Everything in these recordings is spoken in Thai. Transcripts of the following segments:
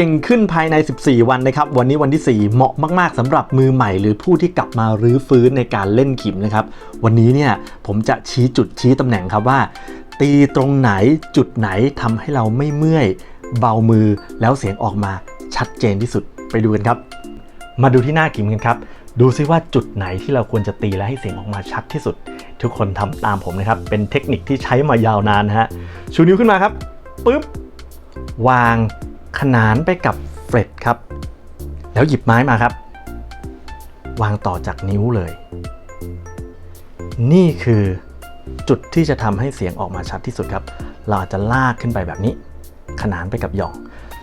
เก่งขึ้นภายใน 14 วันนะครับ วันนี้วันที่ 4 เหมาะมากๆสำหรับมือใหม่หรือผู้ที่กลับมารื้อฟื้นในการเล่นขิมนะครับ วันนี้เนี่ยผมจะชี้จุดชี้ตำแหน่งครับว่า ตีตรงไหนจุดไหนทำให้เราไม่เมื่อย เบามือแล้วเสียงออกมาชัดเจนที่สุดไปดูกันครับ มาดูที่หน้ากิมกันครับ ดูซิว่าจุดไหนที่เราควรจะตีและให้เสียงออกมาชัดที่สุด ทุกคนทำตามผมนะครับ เป็นเทคนิคที่ใช้มายาวนานนะฮะชูนิ้วขึ้นมาครับปึ๊บวาง ขนานไปกับเฟรตครับ แล้วหยิบไม้มาครับ วางต่อจากนิ้วเลย นี่คือจุดที่จะทำให้เสียงออกมาชัดที่สุดครับ เราอาจจะลากขึ้นไปแบบนี้ ขนานไปกับหย่อง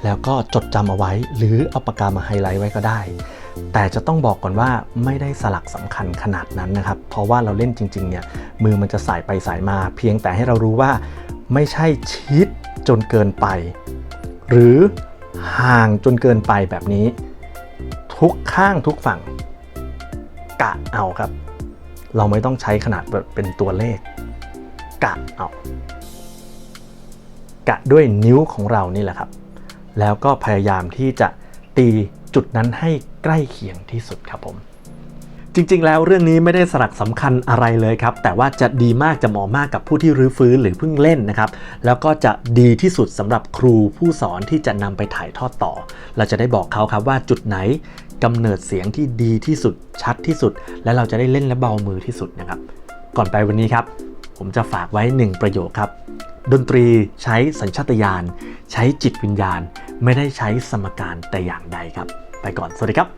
แล้วก็จดจำเอาไว้ หรือเอาปากกามาไฮไลท์ไว้ก็ได้ แต่จะต้องบอกก่อนว่าไม่ได้สลักสำคัญขนาดนั้นนะครับ เพราะว่าเราเล่นจริง ๆ เนี่ย มือมันจะสายไปสายมา เพียงแต่ให้เรารู้ว่าไม่ใช่ชิดจนเกินไป หรือ ห่างจนเกินไปแบบนี้ ทุกข้างทุกฝั่ง กะเอาครับ เราไม่ต้องใช้ขนาดแบบเป็นตัวเลข กะเอา กะด้วยนิ้วของเรานี่แหละครับ แล้วก็พยายามที่จะตีจุดนั้นให้ใกล้เคียงที่สุดครับผม จริง ๆ แล้วเรื่องนี้ไม่ได้สลักสำคัญอะไรเลยครับ แต่ว่าจะดีมากจะเหมาะมากกับผู้ที่รื้อฟื้นหรือเพิ่งเล่นนะครับ แล้วก็จะดีที่สุดสำหรับครูผู้สอนที่จะนำไปถ่ายทอดต่อ เราจะได้บอกเขาครับว่าจุดไหนกำเนิดเสียงที่ดีที่สุดชัดที่สุด และเราจะได้เล่นและเบามือที่สุดนะครับ ก่อนไปวันนี้ครับ ผมจะฝากไว้หนึ่งประโยคครับ ดนตรีใช้สัญชาตญาณใช้จิตวิญญาณ ไม่ได้ใช้สมการแต่อย่างใดครับ ไปก่อนสวัสดีครับ